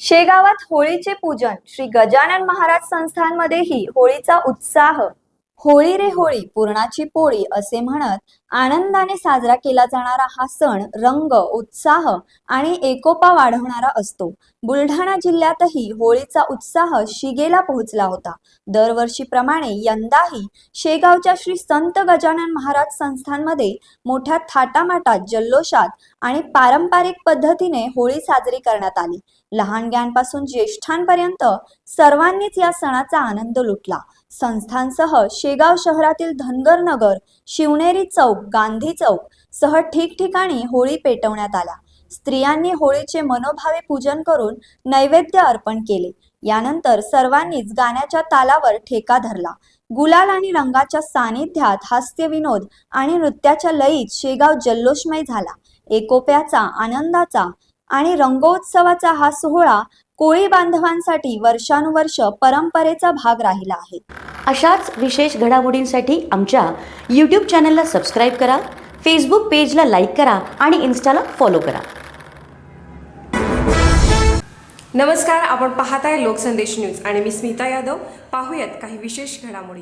शेगावात होळीचे पूजन श्री गजानन महाराज संस्थानमध्येही होळीचा उत्साह होळी रे होळी पूर्णाची पोळी असे म्हणत आनंदाने साजरा केला जाणारा हा सण रंग उत्साह आणि एकोपा वाढवणारा असतो. बुलढाणा जिल्ह्यातही होळीचा उत्साह शिगेला पोहोचला होता. दरवर्षीप्रमाणे यंदाही शेगावच्या श्री संत गजानन महाराज संस्थांमध्ये मोठ्या थाटामाटात जल्लोषात आणि पारंपरिक पद्धतीने होळी साजरी करण्यात आली. लहानग्यांपासून ज्येष्ठांपर्यंत सर्वांनीच या सणाचा आनंद लुटला. संस्थांसह शेगाव शहरातील धनगर नगर शिवनेरी चौक गांधी चौक सह ठिकठिकाणी होळी पेटवण्यात आल्या स्त्रियांनी होळीचे मनोभावे पूजन करून नैवेद्य अर्पण केले. यानंतर सर्वांनीच गाण्याच्या तालावर ठेका धरला. गुलाल आणि रंगाच्या सानिध्यात हास्य विनोद आणि नृत्याच्या लयीत शेगाव जल्लोषमय झाला. एकोप्याचा आनंदाचा आणि रंगोत्सवाचा हा सोहळा कोळी बांधवांसाठी वर्षानुवर्ष परंपरेचा भाग राहिला आहे. अशाच विशेष घडामोडींसाठी आमच्या यूट्यूब चॅनलला सबस्क्राईब करा फेसबुक पेजला लाईक करा आणि इन्स्टाला फॉलो करा. नमस्कार आपण पाहताय लोकसंदेश न्यूज आणि मी स्मिता यादव. पाहूयात काही विशेष घडामोडी.